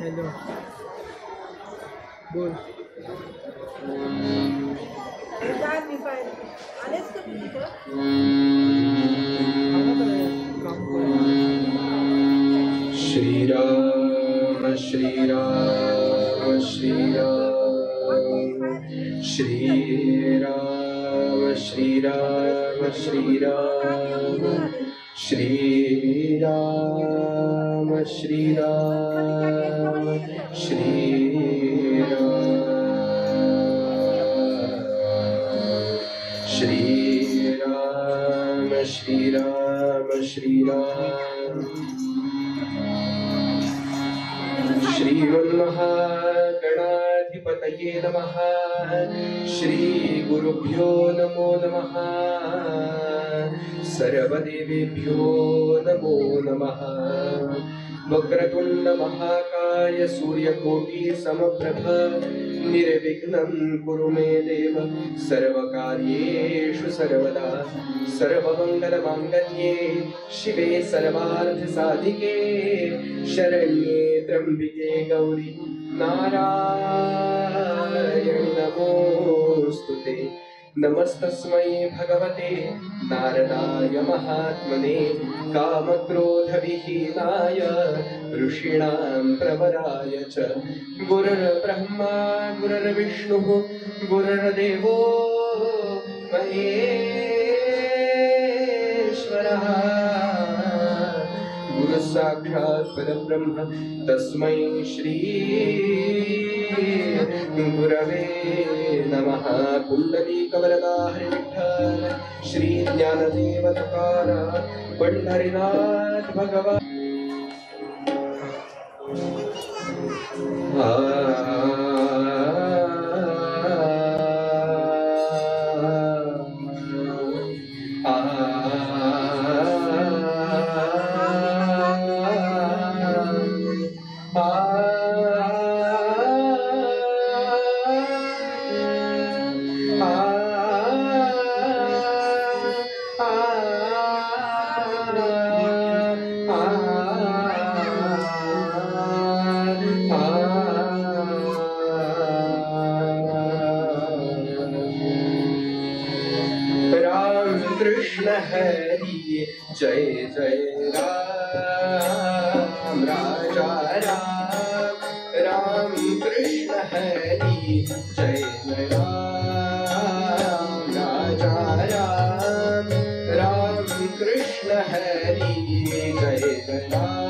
Hello बोल। काय मी पाहिजे आलेच का तुम्ही तिथं थांबा जरा, काम करू. श्रीराम श्रीराम श्रीराम। श्रीराम श्रीराम। श्रीराम नम। श्रीराम नमो नमः। श्रीगुरुभ्यो नमो नमः। सर्वदेवेभ्यो नमो नमः वक्रतुण्डमहाकाय सूर्यकोटि समप्रभ। निर्विघ्नं कुरु मे देव। सर्वकार्येषु सर्वदा। सर्वमङ्गलमाङ्गल्ये शिवे सर्वार्थसाधिके। शरण्ये त्र्यम्बिके गौरि। नारायणि नमोऽस्तु ते। नमस्तस्मै भगवते नारदाय महात्मने कामक्रोधविहीनाय ऋषीणां प्रवराय च गुरुर्ब्रह्मा गुरुर्विष्णुः गुरुर्देवो महेश्वरः। गुरुः साक्षात् परब्रह्म तस्मै श्री गुरवे नमः। कुण्डलीकवरदा हरिविठ्ठल श्री ज्ञानदेव तुकारा पंढरीनाथ भगवान राम हरि जय जय राम, राजा, राम राम कृष्ण हरि, जय जय राम, राजा, राम राम कृष्ण हरि, जय जय राम।